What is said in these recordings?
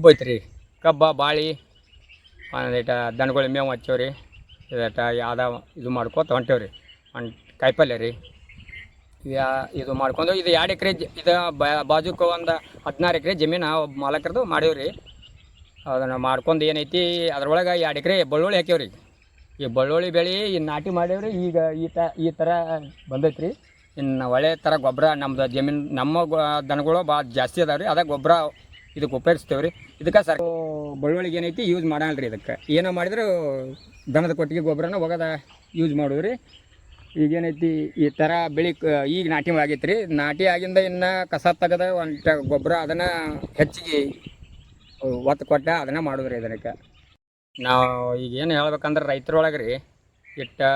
ಕಬ್ಬು ಐತ್ರಿ. ಕಬ್ಬ, ಬಾಳಿ ಒಂದಿಟ ದನಗಳ ಮೇವು ಹಚ್ಚೇವ್ರಿ. ಇದಟ ಯಾವ್ದು ಇದು ಮಾಡ್ಕೋತ ಹೊಂಟೇವ್ರಿ. ಒಂದು ಕಾಯಿಪಲ್ಯ ರೀ. ಯಾ, ಇದು ಮಾಡ್ಕೊಂಡು ಇದು ಎರಡು ಎಕರೆ ಇದು ಬಾಜುಕ ಒಂದು ಹದಿನಾರು ಎಕರೆ ಜಮೀನು ಒಬ್ಬ ಮಾಲಕರದು ಮಾಡೇವ್ರಿ. ಅದನ್ನು ಮಾಡ್ಕೊಂಡು ಏನೈತಿ, ಅದ್ರೊಳಗೆ ಎರಡು ಎಕರೆ ಬೆಳ್ಳುಳ್ಳಿ ಹಾಕ್ಯವ್ರಿ. ಈ ಬೆಳ್ಳುಳ್ಳಿ ಬೆಳೆ ಈ ನಾಟಿ ಮಾಡೇವ್ರಿ ಈಗ ಈ ತ, ಈ ಥರ ಬಂದೈತ್ರಿ. ಇನ್ನು ಒಳ್ಳೆ ಥರ ಗೊಬ್ಬರ ನಮ್ಮದು ಜಮೀನು, ನಮ್ಮ ದನಗಳು ಭಾಳ ಜಾಸ್ತಿ ಅದಾವೆ ರೀ ಅದೇ ಗೊಬ್ಬರ ಇದಕ್ಕೆ ಉಪಯೋಗಿಸ್ತೇವೆ ರೀ ಇದಕ್ಕೆ ಸರ್ ಬೆಳ್ಳುಳ್ಳಿಗೆ ಏನೈತಿ ಯೂಸ್ ಮಾಡಲ್ಲ ರೀ ಇದಕ್ಕೆ. ಏನೋ ಮಾಡಿದ್ರು ದನದ ಕೊಟ್ಟಿಗೆ ಗೊಬ್ಬರನ ಹೋಗೋದ ಯೂಸ್ ಮಾಡೋದು ರೀ ಈಗೇನೈತಿ ಈ ಥರ ಬೆಳಿ ಈಗ ನಾಟಿ ಆಗೈತೆ ರೀ ನಾಟಿ ಆಗಿಂದ ಇನ್ನು ಕಸ ತೆಗೆದ ಒಂದು ಗೊಬ್ಬರ ಅದನ್ನು ಹೆಚ್ಚಿಗೆ ಒತ್ತು ಕೊಟ್ಟ ಅದನ್ನು ಮಾಡೋದು ರೀ ಇದಕ್ಕೆ. ನಾವು ಈಗ ಏನು ಹೇಳ್ಬೇಕಂದ್ರೆ ರೈತರೊಳಗೆ ರೀ ಇಟ್ಟು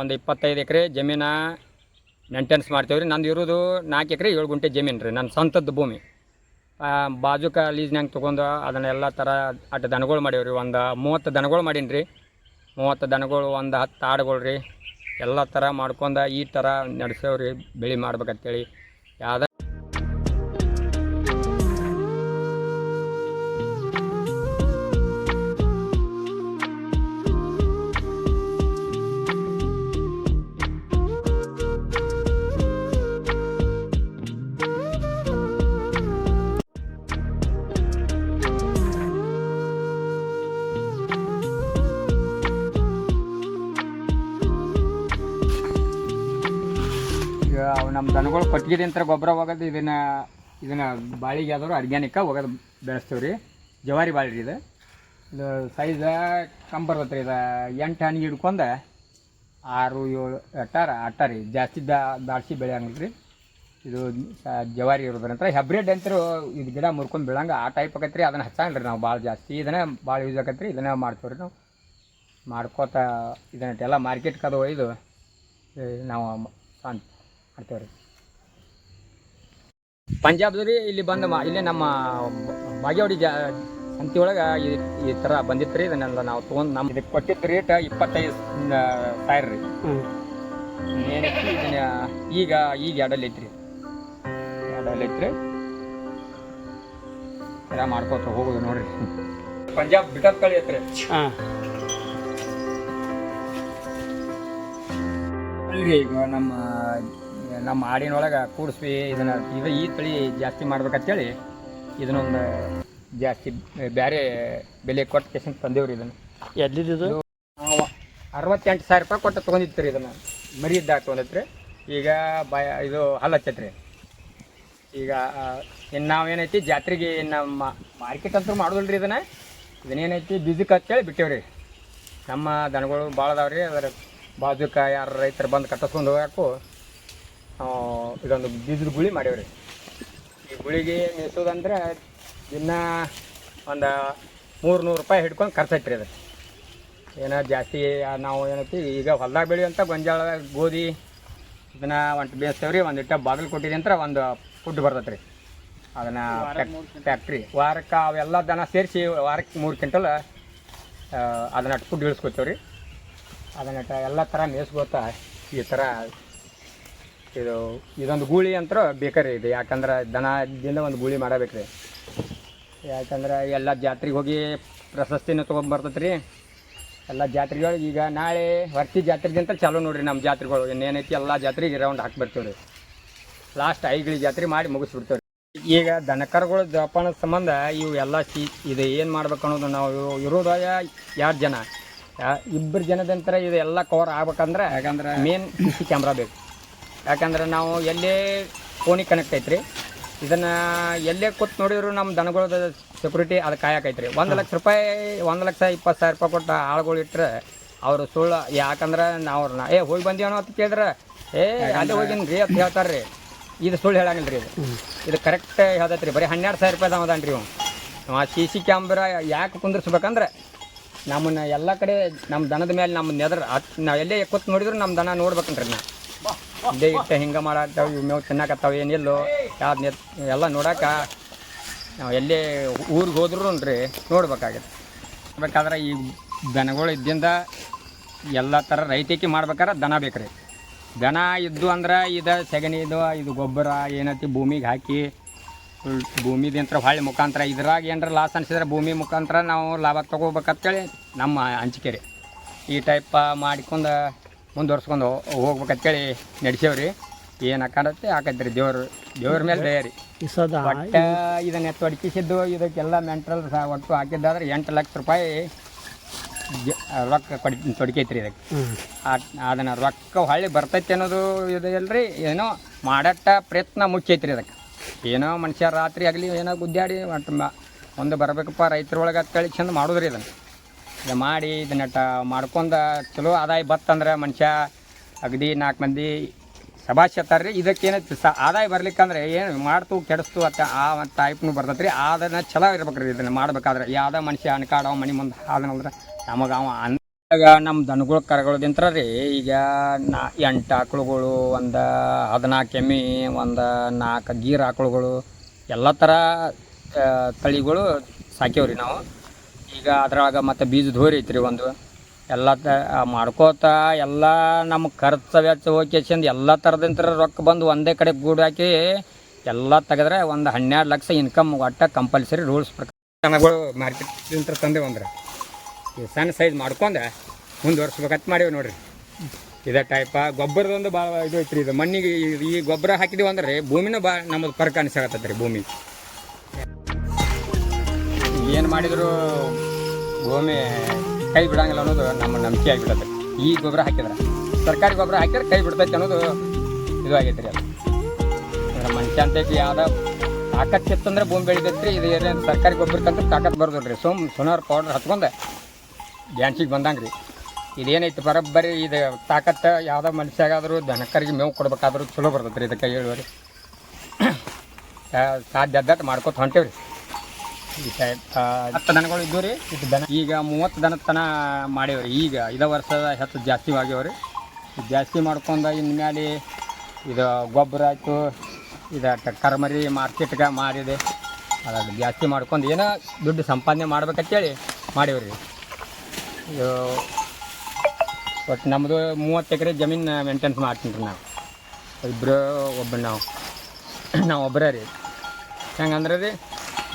ಒಂದು ಇಪ್ಪತ್ತೈದು ಎಕರೆ ಜಮೀನ ಮೇಂಟೆನ್ಸ್ ಮಾಡ್ತೇವೆ ರೀ ನಂದು ಇರೋದು ನಾಲ್ಕು ಎಕರೆ ಏಳು ಗುಂಟೆ ಜಮೀನು ರೀ ನನ್ನ ಸ್ವಂತದ್ದು ಭೂಮಿ. ಬಾಜುಕ ಲೀಸ್ನ್ಯಾಗ ತೊಗೊಂಡು ಅದನ್ನೆಲ್ಲ ಥರ ಅಟ್ ದನಗಳು ಮಾಡೇವ್ರಿ. ಒಂದು ಮೂವತ್ತು ದನಗಳು ಮಾಡೀನಿ ರೀ ಮೂವತ್ತು ದನಗಳು ಒಂದು ಹತ್ತು ಆಡುಗಳು ರೀ ಎಲ್ಲ ಥರ ಮಾಡ್ಕೊಂಡು ಈ ಥರ ನಡೆಸೇವ್ರಿ, ಬೆಳೆ ಮಾಡ್ಬೇಕಂತೇಳಿ. ಯಾವ್ದು ಅವು ನಮ್ಮ ಅಂತ ಗೊಬ್ಬರ ಹೋಗೋದು ಇದನ್ನ ಇದನ್ನ ಬಾಳಿಗೆ ಆದರೂ ಆರ್ಗ್ಯಾನಿಕ್ ಹೋಗೋದು ಬೆಳೆಸ್ತೇವೆ ರೀ. ಜವಾರಿ ಬಾಳಿ ರೀ ಇದು. ಇದು ಸೈಜ ಕಮ್ಮಿ ಬರ್ತೈತೆ ರೀ, ಇದು ಎಂಟು ಹಣ್ಣಿಗೆ ಹಿಡ್ಕೊಂಡು ಆರು, ಏಳು, ಎಟ್ಟಾರ ಅಟ್ಟಾರಿ ಜಾಸ್ತಿ ದಾ ದಾಡ್ಸಿ ಬೆಳೆಯಂಗಿಲ್ಲ ರೀ. ಇದು ಜವಾರಿ ಇರೋದ್ರಂತ್ರ ಹೆಬ್ರಿಡ್ ಅಂತರೂ ಇದು ಗಿಡ ಮುರ್ಕೊಂಡು ಬೀಳಂಗೆ ಆ ಟೈಪ್ ಆಗತ್ತೆ ರೀ. ಅದನ್ನು ಹಚ್ಚಂಗಿಲ್ಲ ರೀ ನಾವು ಭಾಳ ಜಾಸ್ತಿ. ಇದನ್ನೇ ಭಾಳ ಯೂಸ್ ಆಗತ್ತೆ ರೀ. ಇದನ್ನೇ ಮಾಡ್ತೇವೆ ರೀ ನಾವು. ಮಾಡ್ಕೋತ ಇದನ್ನ ಎಲ್ಲ ಮಾರ್ಕೆಟ್ಗೆ ಅದು ಒಯ್ದು ನಾವು ಮಾಡ್ತೇವೆ ರೀ. ಪಂಜಾಬ್ದು ರೀ ಇಲ್ಲಿ ಬಂದ ಇಲ್ಲಿ ನಮ್ಮ ಬಾಗೇವಾಡಿ ಜಾ ಸಂತಿ ಒಳಗ ಈ ಈ ಥರ ಬಂದಿತ್ತು ರೀ ಇದನ್ನೆಲ್ಲ ನಾವು ತೊಗೊಂಡು ನಮ್ಮ ಇದಕ್ಕೆ ಕೊಟ್ಟಿದ್ದ ರೇಟ್ ಇಪ್ಪತ್ತೈದು ಸಾವಿರ ರೀ. ಏನೈತಿ ಇದನ್ನ ಈಗ ಈಗ ಎರಡಲ್ಲಿ ಐತ್ರಿ. ಎರಡಲ್ಲಿ ಐತ್ರಿ. ಎಲ್ಲ ಮಾಡ್ಕೋತ ಹೋಗೋದು ನೋಡ್ರಿ. ಪಂಜಾಬ್ ಬಿಟಪ್ ಕಳಿ ಐತ್ರಿ. ಹಾಂ. ಈಗ ನಮ್ಮ ನಮ್ಮ ಆಡಿನೊಳಗೆ ಕೂಡಿಸ್ವಿ ಇದನ್ನು ಇದು ಈ ತಳಿ ಜಾಸ್ತಿ ಮಾಡ್ಬೇಕಂತೇಳಿ ಇದನ್ನೊಂದು ಜಾಸ್ತಿ ಬೇರೆ ಬೆಲೆ ಕೊಟ್ಟು ಕೇಸನ್ ತಂದೇವ್ರಿ ಇದನ್ನು. ಎಲ್ಲಿದ್ದು? ನಾವು ಅರವತ್ತೆಂಟು ಸಾವಿರ ರೂಪಾಯಿ ಕೊಟ್ಟು ತೊಗೊಂಡಿತ್ತು ರೀ ಇದನ್ನು. ಮರಿ ಇದ್ದಾಗ ತೊಗೊಂಡಿತ್ತು ಈಗ ಬಾಯ ಇದು ಹಲ್ಲಚ್ಚತ್ರಿ ಈಗ ಇನ್ನು ನಾವೇನೈತಿ ಜಾತ್ರೆಗೆ ನಮ್ಮ ಮಾರ್ಕೆಟ್ ಅಂತೂ ಮಾಡೋದಿಲ್ಲ ರೀ ಇದನ್ನು. ಇದನ್ನೇನೈತಿ ಬೀಜಕ್ಕೆ ಬಿಟ್ಟೇವೆ ಬಿಟ್ಟೇವ್ರಿ. ನಮ್ಮ ದನಗಳು ಭಾಳ ಅದಾವೆ ರೀ ಅದರ ಬಾಜುಕ ಯಾರು ರೈತರು ಬಂದು ಕಟ್ಟಿಸ್ಕೊಂಡು ಹೋಗಾಕು ಇದೊಂದು ಬೀಜದ ಗುಳಿ ಮಾಡೇವ್ರಿ. ಈ ಗುಳಿಗೆ ಮೇಸೋದಂದ್ರೆ ದಿನ ಒಂದು ಮೂರು ನೂರು ರೂಪಾಯಿ ಹಿಡ್ಕೊಂಡು ಖರ್ಚೈತ್ರಿ ಅದು ಏನೋ ಜಾಸ್ತಿ ನಾವು ಏನೈತಿ ಈಗ ಹೊಲ್ದಾಗ ಬೆಳೆಯುವಂಥ ಗೊಂಜಾಳ ಗೋಧಿ ಇದನ್ನ ಒಂಟು ಬೇಯಿಸ್ತೇವ್ರಿ ಒಂದು ಇಟ್ಟ ಬಾಗಿಲು ಕೊಟ್ಟಿದೆ ಅಂತ ಒಂದು ಫುಡ್ ಬರ್ತೈತೆ ರೀ ಅದನ್ನು ಫ್ಯಾಕ್ಟ್ರಿ ವಾರಕ್ಕೆ ಅವೆಲ್ಲ ದನ ಸೇರಿಸಿ ವಾರಕ್ಕೆ ಮೂರು ಕ್ವಿಂಟಲ್ ಅದನ್ನ ಫುಡ್ ಇಳಿಸ್ಕೊತೇವೆ ರೀ ಅದನ್ನ ಎಲ್ಲ ಥರ ಮೇಯಿಸ್ಕೋತ ಈ ಥರ ಇದು ಇದೊಂದು ಗೂಳಿ ಅಂತ ಬೇಕಾರೆ ಇದು. ಯಾಕಂದ್ರೆ ದನದಿಂದ ಒಂದು ಗೂಳಿ ಮಾಡಬೇಕ್ರಿ. ಯಾಕಂದ್ರೆ ಎಲ್ಲ ಜಾತ್ರೆಗೆ ಹೋಗಿ ಪ್ರಶಸ್ತಿನೂ ತೊಗೊಂಬರ್ತೈತೆ ರೀ ಎಲ್ಲ ಜಾತ್ರೆಗಳು ಈಗ ನಾಳೆ ಹೊರ್ತಿ ಜಾತ್ರೆಗಿಂತ ಚಾಲೂ ನೋಡ್ರಿ ನಮ್ಮ ಜಾತ್ರೆಗಳು ಇನ್ನೇನೈತಿ ಎಲ್ಲ ಜಾತ್ರೆಗೆ ರೌಂಡ್ ಹಾಕಿ ಬರ್ತೀವಿ ರೀ ಲಾಸ್ಟ್ ಐಗಳಿ ಜಾತ್ರೆ ಮಾಡಿ ಮುಗಿಸ್ಬಿಡ್ತೇವೆ ಈಗ ದನಕರುಗಳ ಜೋಪಾನದ ಸಂಬಂಧ ಇವು ಎಲ್ಲ ಸಿ ಇದು ಏನು ಮಾಡ್ಬೇಕು ಅನ್ನೋದು ನಾವು ಇರೋದಾಗ ಎರಡು ಜನ? ಇಬ್ಬರು ಜನದಂತರ ಇದು ಎಲ್ಲ ಕವರ್ ಆಗ್ಬೇಕಂದ್ರೆ ಯಾಕಂದ್ರೆ ಮೇನ್ ಸಿ ಸಿ ಕ್ಯಾಮ್ರಾ ಬೇಕು. ಯಾಕಂದ್ರೆ ನಾವು ಎಲ್ಲೇ ಫೋನಿಗೆ ಕನೆಕ್ಟ್ ಐತ್ರಿ. ಇದನ್ನು ಎಲ್ಲೇ ಕೂತ್ ನೋಡಿದ್ರು ನಮ್ಮ ದನಗಳದ ಸೆಕ್ಯೂರಿಟಿ ಅದು ಕಾಯಕೈತ್ರಿ ಒಂದು ಲಕ್ಷ ರೂಪಾಯಿ ಒಂದು ಲಕ್ಷ ಇಪ್ಪತ್ತು ಸಾವಿರ ರೂಪಾಯಿ ಕೊಟ್ಟು ಆಳ್ಗಳು ಇಟ್ಟರೆ ಅವರು ಸುಳ್ಳು ಯಾಕಂದ್ರೆ ನಾವು ಅವ್ರನ್ನ ಏ ಹೋಗಿ ಬಂದೇವನೋ ಅಂತ ಕೇಳಿದ್ರೆ ಏ ಅಲ್ಲೇ ಹೋಗಿನಿ ರೀ ಅಂತ ಹೇಳ್ತಾರೆ ರೀ ಇದು ಸುಳ್ಳು ಹೇಳಂಗಿಲ್ಲ ರೀ ಇದು ಇದು ಕರೆಕ್ಟ್ ಹೇಳ್ತೈತೆ ರೀ ಬರೀ ಹನ್ನೆರಡು ಸಾವಿರ ರೂಪಾಯಿ ಅದಾನ್ರಿ ರೀ ಆ ಸಿ ಸಿ ಕ್ಯಾಮ್ರಾ ಯಾಕೆ ಕುಂದಿರ್ಸ್ಬೇಕಂದ್ರೆ ನಮ್ಮನ್ನ ಎಲ್ಲ ಕಡೆ ನಮ್ಮ ದನದ ಮೇಲೆ ನಮ್ಮ ನೆದ್ರ ನಾವು ಎಲ್ಲೇ ಕೂತ್ ನೋಡಿದ್ರು ನಮ್ಮ ದನ ನೋಡ್ಬೇಕನ್ರಿ ನಾ ಇಲ್ಲೇ ಇಟ್ಟು ಹಿಂಗೆ ಮಾಡಾಕ್ತಾವೆ ಇವು ಮೇವು ತಿನ್ನಕತ್ತಾವೆ ಏನಿಲ್ಲೋ ಯಾವ್ದು ಎಲ್ಲ ನೋಡಕ್ಕೆ ನಾವು ಎಲ್ಲೇ ಊರಿಗೆ ಹೋದ್ರೂ ರೀ ನೋಡ್ಬೇಕಾಗತ್ತೆ. ಬೇಕಾದ್ರೆ ಈ ದನಗಳು ಇದ್ದಿಂದ ಎಲ್ಲ ಥರ ರೈತಕ್ಕೆ ಮಾಡ್ಬೇಕಾದ್ರೆ ದನ ಬೇಕು ರೀ ದನ ಇದ್ದು ಅಂದ್ರೆ ಇದು ಸಗಣಿ ಇದು ಗೊಬ್ಬರ ಏನೈತಿ ಭೂಮಿಗೆ ಹಾಕಿ ಭೂಮಿದಿಂತ್ರ ಹೊಳ್ಳಿ ಮುಖಾಂತರ ಇದ್ರಾಗ ಏನರ ಲಾಸ್ ಅನಿಸಿದ್ರೆ ಭೂಮಿ ಮುಖಾಂತರ ನಾವು ಲಾಭ ತೊಗೋಬೇಕಂತೇಳಿ ನಮ್ಮ ಹಂಚಿಕೆ ರೀ. ಈ ಟೈಪ್ ಮಾಡ್ಕೊಂಡು ಮುಂದುವರ್ಸ್ಕೊಂಡು ಹೋಗ್ಬೇಕಂತೇಳಿ ನಡೆಸೇವ್ರಿ. ಏನು ಹಾಕಂಡತ್ತೆ ಹಾಕತ್ರಿ ದೇವ್ರು ದೇವ್ರ ಮೇಲೆ ದಯಾರಿ ರೀ. ಇದನ್ನು ಎತ್ತು ಒಟ್ಟು ಇದನ್ನ ತೊಡಕಿಸಿದ್ದು ಇದಕ್ಕೆಲ್ಲ ಮೆಂಟ್ರಲ್ ಸಹ ಒಟ್ಟು ಹಾಕಿದ್ದಾದ್ರೆ ಎಂಟು ಲಕ್ಷ ರೂಪಾಯಿ ರೊಕ್ಕ ಕೊಡಿ ತೊಡಕೈತ್ರಿ ಇದಕ್ಕೆ. ಅದನ್ನು ರೊಕ್ಕ ಹೊಳ್ಳಿ ಬರ್ತೈತಿ ಅನ್ನೋದು ಇದು ಇಲ್ರಿ ಏನೋ ಮಾಡಟ್ಟ ಪ್ರಯತ್ನ ಮುಖ್ಯ ಐತ್ರಿ ಅದಕ್ಕೆ ಏನೋ ಮನುಷ್ಯ ರಾತ್ರಿ ಆಗಲಿ ಏನೋ ಗುದ್ದಾಡಿ ಒಟ್ಟು ಮುಂದೆ ಬರಬೇಕಪ್ಪ ರೈತರೊಳಗೆ ಅಂತೇಳಿ ಚಂದ ಮಾಡೋದ್ರಿ ಇದನ್ನು. ಇದು ಮಾಡಿ ಇದನ್ನಟ್ಟ ಮಾಡ್ಕೊಂಡ ಚಲೋ ಆದಾಯ ಬತ್ತಂದ್ರೆ ಮನುಷ್ಯ ಅಗದಿ ನಾಲ್ಕು ಮಂದಿ ಸಭಾಷತ್ತಾರ್ರಿ ಇದಕ್ಕೇನೈತಿ ಸ ಆದಾಯ ಬರ್ಲಿಕ್ಕಂದ್ರೆ ಏನು ಮಾಡ್ತು, ಕೆಡಿಸ್ತು ಅತ್ತ ಆ ಟೈಪ್ನು ಬರ್ತೈತೆ ರೀ ಆದನ ಚಲೋ ಇರ್ಬೇಕ್ರಿ ಇದನ್ನು ಮಾಡ್ಬೇಕಾದ್ರೆ. ಯಾವ್ದ ಮನುಷ್ಯ ಅನ್ಕಾಡವ ಮನೆ ಮುಂದೆ ಆದನಂದ್ರೆ ನಮಗೆ ಅವ ಅನ್ ಈಗ ನಮ್ಮ ದನಗಳು ಕರಗಳದಿಂತ್ರ ರೀ ಈಗ ನಾ ಎಂಟು ಆಕಳುಗಳು, ಒಂದು ಹದಿನಾಲ್ಕು ಎಮ್ಮೆ, ಒಂದು ನಾಲ್ಕು ಗೀರ್ ಆಕಳುಗಳು, ಎಲ್ಲ ಥರ ತಳಿಗಳು ಸಾಕ್ಯವ್ರಿ ನಾವು. ಈಗ ಅದ್ರೊಳಗೆ ಮತ್ತು ಬೀಜ ಹೋರಿ ಐತ್ರಿ ಒಂದು. ಎಲ್ಲ ತ ಮಾಡ್ಕೋತ ಎಲ್ಲ ನಮ್ಮ ಖರ್ಚು ವೆಚ್ಚ ಹೋಗ್ಯಂದು ಎಲ್ಲ ಥರದಿಂತ್ರ ರೊಕ್ಕ ಬಂದು ಒಂದೇ ಕಡೆ ಗೂಡು ಹಾಕಿ ಎಲ್ಲ ತೆಗೆದ್ರೆ ಒಂದು ಹನ್ನೆರಡು ಲಕ್ಷ ಇನ್ಕಮ್ ಒಟ್ಟ ಕಂಪಲ್ಸರಿ ರೂಲ್ಸ್ ಪ್ರಕಾರ ದನಗಳು ಮಾರ್ಕೆಟ್ ತಂದೆ ಅಂದ್ರೆ. ಈ ಸಣ್ಣ ಸೈಜ್ ಮಾಡ್ಕೊಂಡೆ ಮುಂದುವರ್ಸ್ಬೇಕಂತ ಮಾಡೀವಿ ನೋಡ್ರಿ. ಇದೇ ಟೈಪ ಗೊಬ್ಬರದೊಂದು ಭಾಳ ಇದು ಐತ್ರಿ ಇದು ಮಣ್ಣಿಗೆ ಈ- ಈ ಗೊಬ್ಬರ ಹಾಕಿದೀವಿ ಅಂದ್ರೆ ಭೂಮಿನೂ ಭಾಳ ನಮ್ಮದು ಪರ್ಕ ಅನಿಸಾಕತ್ತೈತೆ ರೀ ಭೂಮಿ. ಏನು ಮಾಡಿದರೂ ಭೂಮಿ ಕೈ ಬಿಡಂಗಿಲ್ಲ ಅನ್ನೋದು ನಮ್ಮ ನಂಬಿಕೆ ಆಗಿಬಿಡತ್ತೆ ಈ ಗೊಬ್ಬರ ಹಾಕಿದ್ರೆ. ಸರ್ಕಾರಿ ಗೊಬ್ಬರ ಹಾಕಿದ್ರೆ ಕೈ ಬಿಡ್ತೈತೆ ಅನ್ನೋದು ಇದು ಆಗೈತೆ ರೀ ಅದು. ಅಂದ್ರೆ ಮನುಷ್ಯ ಅಂತ ಯಾವ್ದು ತಾಕತ್ತಿತ್ತಂದ್ರೆ ಭೂಮಿ ಬೆಳಿತೈತ್ರಿ ಇದು ಏನೇನು ಸರ್ಕಾರಿ ಗೊಬ್ಬರಕ್ಕಂತೂ ತಾಕತ್ತು ಬರೋದಿಲ್ಲ ರೀ. ಸುಮ್ ಸುನಾರು ಪೌಡರ್ ಹತ್ಕೊಂಡೆ ಡ್ಯಾನ್ಸಿಗೆ ಬಂದಂಗೆ ರೀ. ಇದೇನೈತೆ ಬರೋಬ್ಬರಿ, ಇದು ತಾಕತ್ತು ಯಾವುದೋ ಮನುಷ್ಯಾಗಾದರೂ ದನಕರಿಗೆ ಮೇವು ಕೊಡ್ಬೇಕಾದ್ರೂ ಚಲೋ ಬರ್ತೈತೆ ರೀ ಇದಕ್ಕೆ ಹೇಳುವರಿ ಸಾಧ್ಯ ಆದಟ್ಟು ಮಾಡ್ಕೊತ ಹೊಂಟೇವ್ರಿ. ಹತ್ತು ದನಗಳು ಇದ್ದವು ರೀ ದನ. ಈಗ ಮೂವತ್ತು ದನದ ತನ ಮಾಡೇವ್ರಿ ಈಗ ಇದ ವರ್ಷದ ಹೆಚ್ಚು ಜಾಸ್ತಿ ಆಗ್ಯಾವ್ರಿ. ಜಾಸ್ತಿ ಮಾಡ್ಕೊಂಡು ಇನ್ಮೇಲೆ ಇದು ಗೊಬ್ಬರ ಆಯಿತು, ಇದು ಕರ್ಮರಿ ಮಾರ್ಕೆಟ್ಗೆ ಮಾರಿದೆ. ಅದಾಗ ಜಾಸ್ತಿ ಮಾಡ್ಕೊಂಡು ಏನೋ ದುಡ್ಡು ಸಂಪಾದನೆ ಮಾಡ್ಬೇಕಂತೇಳಿ ಮಾಡೇವ್ರಿ ಇದು ಒಟ್ಟು ನಮ್ಮದು ಮೂವತ್ತು ಎಕರೆ ಜಮೀನು ಮೇಂಟೆನ್ಸ್ ಮಾಡ್ತೀನಿ ರೀ ನಾವು. ಇಬ್ಬರು ಒಬ್ಬರು ನಾವು. ನಾವು ಒಬ್ಬರೇ ರೀ. ಹೆಂಗಂದ್ರೆ ರೀ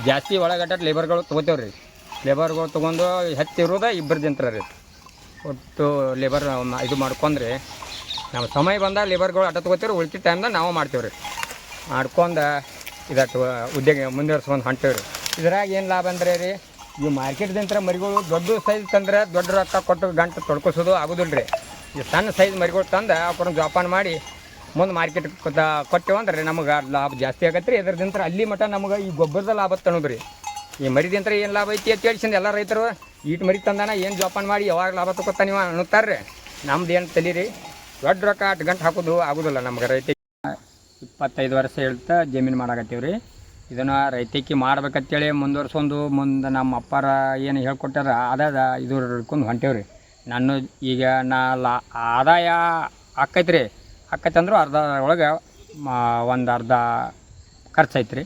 ಜಾಸ್ತಿ ಒಳಗಟ್ಟ ಲೇಬರ್ಗಳು ತೊಗೋತೇವೆ ರೀ ಲೇಬರ್ಗಳು ತೊಗೊಂಡು ಹೆಚ್ಚಿರೋದ ಇಬ್ಬರು ಜಂತ್ರ ರೀ. ಒಟ್ಟು ಲೇಬರ್ ಇದು ಮಾಡ್ಕೊಂಡ್ರೆ ನಮ್ಮ ಸಮಯ ಬಂದಾಗ ಲೇಬರ್ಗಳು ಅಟ ತೊಗೋತೀವಿ ಉಳ್ಕಿದ ಟೈಮ್ದಾಗ ನಾವು ಮಾಡ್ತೇವೆ ರೀ ಮಾಡ್ಕೊಂಡು ಇದಟ್ಟು ಉದ್ಯೋಗ ಮುಂದುವರ್ಸ್ಕೊಂಡು ಹೊಂಟೇವೆ ಇದ್ರಾಗ ಏನು ಲಾಭ ಅಂದ್ರೆ ರೀ, ಈ ಮಾರ್ಕೆಟ್ದಿಂತ್ರ ಮರಿಗಳು ದೊಡ್ಡ ಸೈಜ್ ತಂದ್ರೆ ದೊಡ್ಡ ರೊಕ್ಕ ಕೊಟ್ಟು ಗಂಟು ತೊಡ್ಕೊಸೋದು ಆಗೋದಿಲ್ಲ ರೀ ಈ ಸಣ್ಣ ಸೈಜ್ ಮರಿಗಳು ತಂದು ಅವ್ರನ್ನ ಜೋಪಾನ ಮಾಡಿ ಮುಂದೆ ಮಾರ್ಕೆಟ್ ಕೊಟ್ಟೆವು ಅಂದ್ರೆ ನಮಗೆ ಲಾಭ ಜಾಸ್ತಿ ಆಗತ್ತೆ ರೀ ಇದ್ರದಿಂತ್ರ ಅಲ್ಲಿ ಮಟ್ಟ ನಮಗೆ ಈ ಗೊಬ್ಬರದ ಲಾಭ ತನ್ನೋದು ರೀ ಈ ಮರಿದಿಂತ್ರ ಏನು ಲಾಭ ಐತಿ ಅಂತ ಹೇಳಿಸಿಂದ ಎಲ್ಲ ರೈತರು ಈಟ್ ಮರಿ ತಂದಾನ ಏನು ಜೋಪಾನ ಮಾಡಿ ಯಾವಾಗ ಲಾಭ ತಗೋತಾನ ನೀವು ಅನ್ನುತ್ತಾರೆ ನಮ್ದು ಏನು ತಲಿ ರೀ, ದೊಡ್ಡ ರೊಕ್ಕ ಅಷ್ಟು ಗಂಟೆ ಹಾಕೋದು ಆಗೋದಿಲ್ಲ ನಮ್ಗೆ ರೈತ ಇಪ್ಪತ್ತೈದು ವರ್ಷ ಹೇಳ್ತಾ ಜಮೀನು ಮಾಡಾಕತ್ತೀವಿ ರೀ ಇದನ್ನು ರೈತಕಿ ಮಾಡ್ಬೇಕಂತೇಳಿ ಮುಂದುವರ್ಸೊಂದು ಮುಂದೆ ನಮ್ಮ ಅಪ್ಪಾರ ಏನು ಹೇಳ್ಕೊಟ್ಟಾರ ಅದಾದ ಇದು ಹಿಡ್ಕೊಂಡು ಹೊಂಟೇವ್ರಿ. ನಾನು ಈಗ ನಾ ಲಾ, ಆದಾಯ ಆಕೈತೆ ಆಕೈತೆ ಅಂದ್ರೂ ಅರ್ಧ ಒಳಗೆ ಒಂದು ಅರ್ಧ ಖರ್ಚು ಐತೆ ರೀ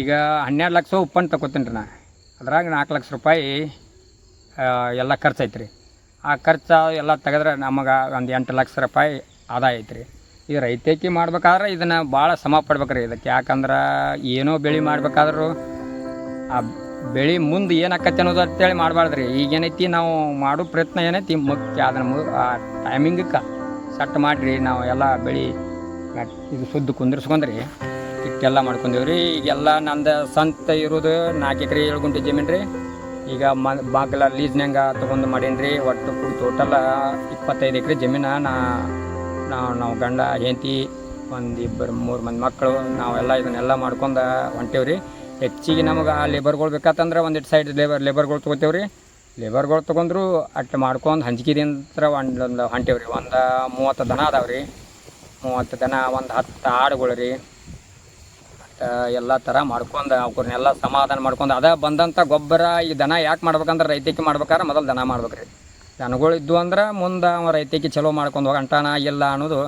ಈಗ ಹನ್ನೆರಡು ಲಕ್ಷ ಉಪ್ಪನ್ನು ತಗೋತೀನಿ ರೀ ನಾ. ಅದ್ರಾಗ ನಾಲ್ಕು ಲಕ್ಷ ರೂಪಾಯಿ ಎಲ್ಲ ಖರ್ಚು ರೀ ಆ ಖರ್ಚು ಎಲ್ಲ ತೆಗೆದ್ರೆ ನಮಗೆ ಒಂದು ಎಂಟು ಲಕ್ಷ ರೂಪಾಯಿ ಆದಾಯ ಐತೆ ರೀ ಈ ರೈತಕಿ ಮಾಡ್ಬೇಕಾದ್ರೆ ಇದನ್ನು ಭಾಳ ಸಮ ಪಡ್ಬೇಕು ರೀ ಇದಕ್ಕೆ. ಯಾಕಂದ್ರೆ ಏನೋ ಬೆಳೆ ಮಾಡ್ಬೇಕಾದ್ರೂ, ಆ ಬೆಳೆ ಮುಂದೆ ಏನಾಕತ್ತೆ ಅನ್ನೋದು ಅಂತೇಳಿ ಮಾಡಬಾರ್ದು ರೀ ಈಗೇನೈತಿ ನಾವು ಮಾಡೋ ಪ್ರಯತ್ನ ಏನೈತಿ, ಮುಖ್ಯ ಅದನ್ನು ಆ ಟೈಮಿಂಗಕ್ಕೆ ಸೆಟ್ ಮಾಡಿರಿ, ನಾವು ಎಲ್ಲ ಬೆಳೆ ಇದು ಶುದ್ಧ ಕುಂದಿರ್ಸ್ಕೊಂಡ್ರಿ ಇಟ್ಟೆಲ್ಲ ಮಾಡ್ಕೊಂಡೇವಿ ರೀ ಈಗೆಲ್ಲ ನಂದು ಸಂತ ಇರೋದು ನಾಲ್ಕು ಎಕರೆ ಏಳು ಗುಂಟೆ ಜಮೀನು ರೀ ಈಗ ಮ ಬಾಗಿಲ ಲೀಸ್ನ್ಯಾಂಗ ತೊಗೊಂಡು ಮಾಡೀನಿ ರೀ ಒಟ್ಟು ಟೋಟಲ್ ಇಪ್ಪತ್ತೈದು ಎಕರೆ ಜಮೀನ ನಾ ನಾವು ನಾವು ಗಂಡ, ಹೆಂಡತಿ, ಒಂದು ಇಬ್ಬರು, ಮೂರು ಮಂದಿ ಮಕ್ಕಳು ನಾವೆಲ್ಲ ಇದನ್ನೆಲ್ಲ ಮಾಡ್ಕೊಂಡು ಹೊಂಟೇವ್ರಿ. ಹೆಚ್ಚಿಗೆ ನಮಗೆ ಆ ಲೇಬರ್ಗಳು ಬೇಕಾತಂದ್ರೆ ಒಂದಿಟ್ಟು ಸೈಡ್ ಲೇಬರ್ ಲೇಬರ್ಗಳು ತೊಗೋತೇವೆ ರೀ ಲೇಬರ್ಗಳು ತೊಗೊಂಡ್ರು ಅಟ್ಟು ಮಾಡ್ಕೊಂಡು ಹಂಚ್ಕಿದಿಂತ್ರ ಒಂದು ಹೊಂಟೇವು ರೀ ಒಂದು ಮೂವತ್ತು ದನ ಅದಾವೆ ರೀ. ಮೂವತ್ತು ದನ ಒಂದು ಹತ್ತು ಆಡುಗಳು ರೀ. ಎಲ್ಲ ಥರ ಮಾಡ್ಕೊಂಡು ಅವ್ರನ್ನೆಲ್ಲ ಸಮಾಧಾನ ಮಾಡ್ಕೊಂಡು ಅದ ಬಂದಂಥ ಗೊಬ್ಬರ ಈ ದನ ಯಾಕೆ ಮಾಡ್ಬೇಕಂದ್ರೆ ರೈತಕ್ಕೆ ಮಾಡ್ಬೇಕಾದ್ರೆ ಮೊದಲು ದನ ಮಾಡ್ಬೇಕು ರೀ ದನಗಳು ಇದ್ವು ಅಂದ್ರೆ ಮುಂದೆ ರೈತಕ್ಕೆ ಚಲೋ ಮಾಡ್ಕೊಂಡು ಹೋಗಂಟಾನ ಇಲ್ಲ ಅನ್ನೋದು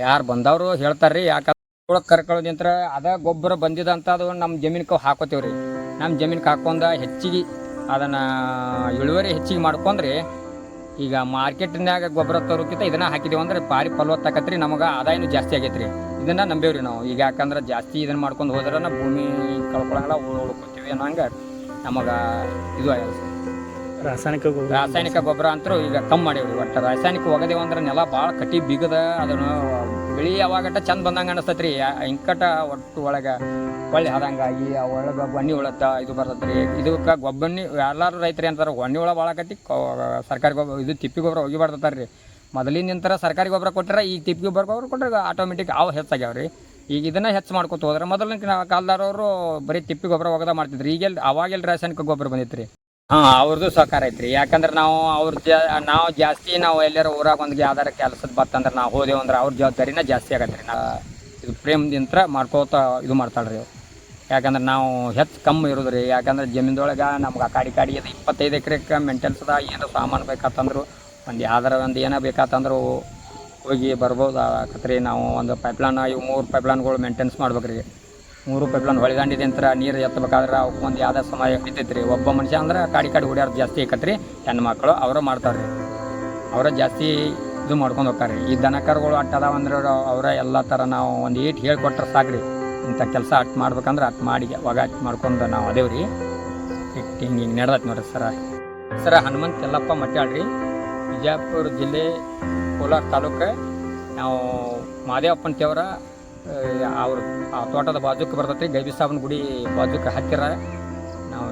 ಯಾರು ಬಂದವರು ಹೇಳ್ತಾರೆ ರೀ ಯಾಕಂದ್ರೆ ಕರ್ಕೊಳ್ಳೋದಿಂತ್ರ ಅದ ಗೊಬ್ಬರ ಬಂದಿದಂತ ಅದು ನಮ್ಮ ಜಮೀನ್ಗೆ ಹಾಕೋತೀವಿ ರೀ ನಮ್ಮ ಜಮೀನ್ಗೆ ಹಾಕೊಂಡು ಹೆಚ್ಚಿಗೆ ಅದನ್ನು ಇಳುವರಿ ಹೆಚ್ಚಿಗೆ ಮಾಡ್ಕೊಂಡ್ರಿ ಈಗ ಮಾರ್ಕೆಟ್ನಾಗ ಗೊಬ್ಬರ ತರೋಕ್ಕಿಂತ ಇದನ್ನ ಹಾಕಿದೀವಿ ಅಂದ್ರೆ ಭಾರಿ ಫಲವತ್ತಾಕತ್ರಿ ನಮಗೆ ಆದಾಯನೂ ಜಾಸ್ತಿ ಆಗೈತೆ ರೀ ಇದನ್ನ ನಂಬೇವ್ರಿ ನಾವು. ಈಗ ಯಾಕಂದ್ರೆ ಜಾಸ್ತಿ ಇದನ್ನ ಮಾಡ್ಕೊಂಡು ಹೋದ್ರೆ ನಾವು ಭೂಮಿ ಕಳ್ಕೊಳಂಗಿಲ್ಲ ಉಳ್ಕೊತೀವಿ ಅನ್ನೋಂಗೆ ನಮಗೆ ಇದು ಆಗ್ಯದ. ರಾಸಾಯನಿಕ ಗೊಬ್ಬರ ರಾಸಾಯನಿಕ ಗೊಬ್ಬರ ಅಂತೂ ಈಗ ಕಮ್ಮಿ ಮಾಡೇವ್ರಿ ಒಟ್ಟು. ರಾಸಾಯನಿಕ ಒಗದೇವು ಅಂದ್ರೆ ನೆಲ ಭಾಳ ಕಟ್ಟಿ ಬಿಗದ ಅದನ್ನು ಬೆಳಿ ಯಾವಾಗಟ ಚಂದ ಬಂದಂಗೆ ಅನಿಸ್ತೈತೆ ರೀ ಇಂಕಟ ಒಟ್ಟು ಒಳಗೆ ಒಳ್ಳೆ ಆದಂಗಾಗಿ ಆ ಒಳಗೆ ಬನ್ನಿ ಉಳತ್ತ, ಇದು ಬರ್ತೈತೆ ರೀ ಇದಕ್ಕೆ ಗೊಬ್ಬನ್ನಿ ಎಲ್ಲರೂ ರೈತರು ಅಂತಾರೆ ಒಣ್ಣಿ ಹುಳ ಭಾಳ ಕಟ್ಟಿ ಸರ್ಕಾರಿ ಗೊಬ್ಬರ ಇದು ತಿಪ್ಪಿ ಗೊಬ್ಬರ ಹೋಗಿ ಬರ್ತೈತಾರೆ ರೀ ಮೊದಲಿನ ನಂತರ ಸರ್ಕಾರಿ ಗೊಬ್ಬರ ಕೊಟ್ಟರೆ, ಈಗ ತಿಪ್ಪಿ ಗೊಬ್ಬರ ಗೊಬ್ಬರ ಕೊಟ್ಟರೆ ಆಟೋಮೆಟಿಕ್ ಅವು ಹೆಚ್ಚಾಗ್ಯಾವ ರೀ ಈಗ ಇದನ್ನ ಹೆಚ್ಚು ಮಾಡ್ಕೊತ ಹೋದ್ರೆ ಮೊದಲಿನ ಕಾಲದವ್ರವರು ಬರೀ ತಿಪ್ಪಿ ಗೊಬ್ಬರ ಒಗದ ಮಾಡ್ತಿದ್ರು. ಈಗೆಲ್ಲ ಅವಾಗೆಲ್ಲ ರಾಸಾಯನಿಕ ಗೊಬ್ಬರ ಬಂದಿತ್ತು ರೀ ಹಾಂ ಅವ್ರದ್ದು ಸಹಕಾರ ಐತ್ರಿ. ಯಾಕಂದ್ರೆ ನಾವು ಅವ್ರ ನಾವು ಜಾಸ್ತಿ ನಾವು ಎಲ್ಲರ ಊರಾಗ ಒಂದು ಯಾವ್ದಾರ ಕೆಲಸದ ಬತ್ತಂದ್ರೆ ನಾವು ಹೋದೆವು ಅಂದ್ರೆ ಅವ್ರ ಜವಾಬ್ದಾರಿನ ಜಾಸ್ತಿ ಆಗತ್ತೆ ರೀ ನಾ ಇದು ಪ್ರೇಮದಿಂತ್ರ ಮಾಡ್ಕೋತ ಇದು ಮಾಡ್ತಾಳ್ರಿ ಅವ್ರು. ಯಾಕಂದ್ರೆ ನಾವು ಹೆಚ್ಚು ಕಮ್ಮಿ ಇರೋದು ರೀ ಯಾಕಂದ್ರೆ ಜಮೀನ್ದೊಳಗೆ ನಮ್ಗೆ ಆ ಕಾಡಿ ಕಾಡಿ ಅದು ಇಪ್ಪತ್ತೈದು ಎಕರೆಕ್ಕೆ ಅದ ಏನೋ ಸಾಮಾನು ಬೇಕಾತಂದ್ರು, ಒಂದು ಯಾವ್ದಾರ ಒಂದು ಏನೋ ಬೇಕಾತಂದ್ರು ಹೋಗಿ ಬರ್ಬೋದು ಆಕತ್ರಿ ನಾವು ಒಂದು ಪೈಪ್ಲೈನ್ ಇವು ಮೂರು ಪೈಪ್ಲೈನ್ಗಳು ಮೇಂಟೆನ್ಸ್ ಮಾಡ್ಬೇಕ್ರಿ. ಮೂರು ಪೈಪ್ಲೈನ್ ಹೊಳಿದಂಡಿದೆ ಅಂತ ನೀರು ಎತ್ತಬೇಕಾದ್ರೆ ಒಂದು ಯಾವುದೇ ಸಮಯ ಹಿಡಿತೈತೆ ರೀ ಒಬ್ಬ ಮನುಷ್ಯ ಅಂದ್ರೆ ಕಾಡಿ ಕಾಡಿ ಹೊಡ್ಯಾರ ಜಾಸ್ತಿ ಆಕತ್ರಿ ಹೆಣ್ಣು ಮಕ್ಕಳು ಅವರು ಮಾಡ್ತಾರೆ ರೀ ಅವರ ಜಾಸ್ತಿ ಇದು ಮಾಡ್ಕೊಂಡು ಹೋಗ್ತಾರೆ ಈ ದನಕರುಗಳು ಅಟ್ ಅದಾವ ಅಂದ್ರೆ ಅವರ ಎಲ್ಲ ಥರ ನಾವು ಒಂದು ಏಟ್ ಹೇಳ್ಕೊಟ್ರೆ ಸಾಕ್ರಿ. ಇಂಥ ಕೆಲಸ ಅಟ್ ಮಾಡ್ಬೇಕಂದ್ರೆ ಅಟ್ ಮಾಡಿ ಅಟ್ ಮಾಡ್ಕೊಂಡು ನಾವು ಅದೇವ್ರಿ. ಹಿಂಗೆ ಹಿಂಗೆ ನಡೆದೈತೆ ನೋಡ್ರಿ ಸರ. ಸರ ಹನುಮಂತ ಎಲ್ಲಪ್ಪ ಮಟ್ಟಾಳ್ರಿ ಬಿಜಾಪುರ ಜಿಲ್ಲೆ ಕೋಲಾರ ತಾಲೂಕು. ನಾವು ಮಾದೇವಪ್ಪನ ತೇವರ ಅವ್ರ ಆ ತೋಟದ ಬಾಜುಕ್ ಬರ್ತೈತಿ ಗೈಬಿ ಸಾಬನ್ ಗುಡಿ ಬಾಜುಕ್ ಹತ್ತಿರ ನಾವು